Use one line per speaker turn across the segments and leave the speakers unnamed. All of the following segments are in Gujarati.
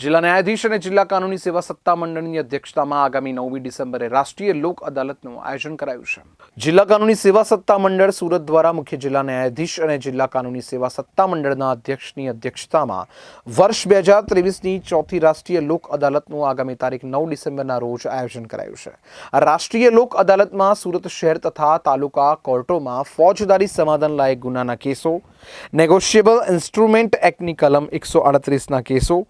જિલ્લા ન્યાયાધીશ અને જિલ્લા કાનૂની સેવા સત્તા મંડળની અધ્યક્ષતામાં આગામી નવમી ડિસેમ્બરે રાષ્ટ્રીય લોક અદાલતનું આયોજન કરાયું છે. જિલ્લા કાનૂની સેવા સત્તા મંડળ સુરત દ્વારા મુખ્ય જિલ્લા ન્યાયાધીશ અને જિલ્લા કાનૂની સેવા સત્તા મંડળના અધ્યક્ષની અધ્યક્ષતામાં વર્ષ બે હજાર ત્રેવીસની ચોથી રાષ્ટ્રીય લોક અદાલતનું આગામી તારીખ નવ ડિસેમ્બરના રોજ આયોજન કરાયું છે. આ રાષ્ટ્રીય લોક અદાલતમાં સુરત શહેર તથા તાલુકા કોર્ટોમાં ફોજદારી સમાધાન લાયક ગુનાના કેસો, નેગોશિયેબલ ઇન્સ્ટ્રુમેન્ટ એક્ટની કલમ એકસો અડત્રીસના કેસો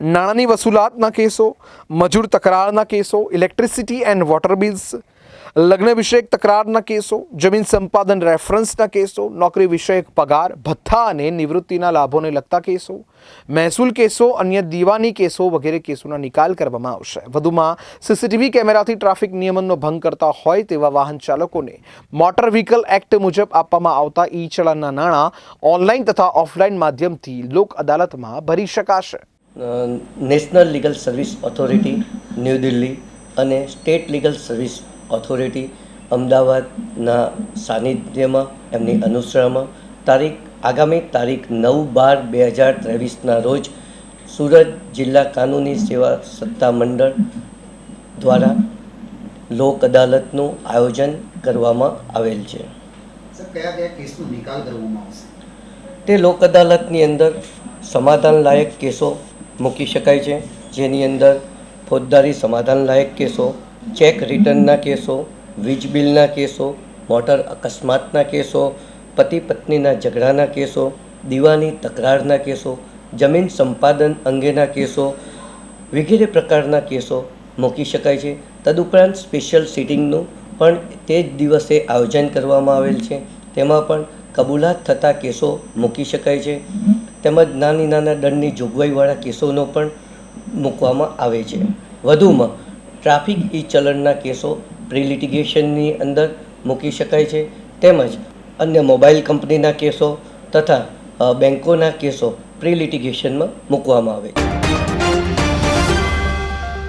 નાણાંની વસૂલાતના કેસો, મજૂર તકરારના કેસો ઇલેક્ટ્રિસિટી એન્ડ વોટર બિલ્સ લગ્ન વિષયક તકરારના કેસો, જમીન સંપાદન રેફરન્સના કેસો, નોકરી વિષયક પગાર, ભથ્થા અને નિવૃત્તિના લાભોને લગતા કેસો, મહેસૂલ કેસો, અન્ય દીવાની કેસો વગેરે કેસોના નિકાલ કરવામાં આવશે. વધુમાં, સીસીટીવી કેમેરાથી ટ્રાફિક નિયમનનો ભંગ કરતા હોય તેવા વાહન ચાલકોને મોટર વ્હીકલ એક્ટ મુજબ આપવામાં આવતા ઈ ચલણના નાણાં ઓનલાઈન તથા ઓફલાઈન માધ્યમથી લોક અદાલતમાં ભરી શકાશે.
National legal service authority New Delhi અને સ્ટેટ લીગલ સર્વિસ ઓથોરિટી અમદાવાદના સાનિધ્યમાં એમની અનુસરણમાં તારીખ આગામી તારીખ નવ બાર બે હજાર ત્રેવીસના રોજ સુરત જિલ્લા કાનૂની સેવા સત્તા મંડળ દ્વારા લોક અદાલતનું આયોજન કરવામાં આવેલ છે. તે લોક અદાલતની અંદર સમાધાનલાયક કેસો મૂકી શકાય છે. જેની અંદર ફોજદારી સમાધાનલાયક કેસો, ચેક રિટર્નના કેસો, વીજ બિલના કેસો, મોટર અકસ્માતના કેસો, પતિ પત્નીના ઝઘડાના કેસો, દીવાની તકરારના કેસો, જમીન સંપાદન અંગેના કેસો, વગેરે પ્રકારના કેસો મૂકી શકાય છે. તદુપરાંત સ્પેશિયલ સિટિંગનું પણ તે જ દિવસે આયોજન કરવામાં આવેલ છે. તેમાં પણ કબૂલાત થતા કેસો મૂકી શકાય છે. તેમજ નાની નાના દંડની જોગવાઈવાળા કેસોનો પણ મૂકવામાં આવે છે. વધુમાં, ટ્રાફિક ઈ ચલણના કેસો પ્રિલિટિગેશનની અંદર મૂકી શકાય છે. તેમજ, અન્ય મોબાઈલ કંપનીના કેસો તથા બેંકોના કેસો પ્રિલિટિગેશનમાં મૂકવામાં આવે છે.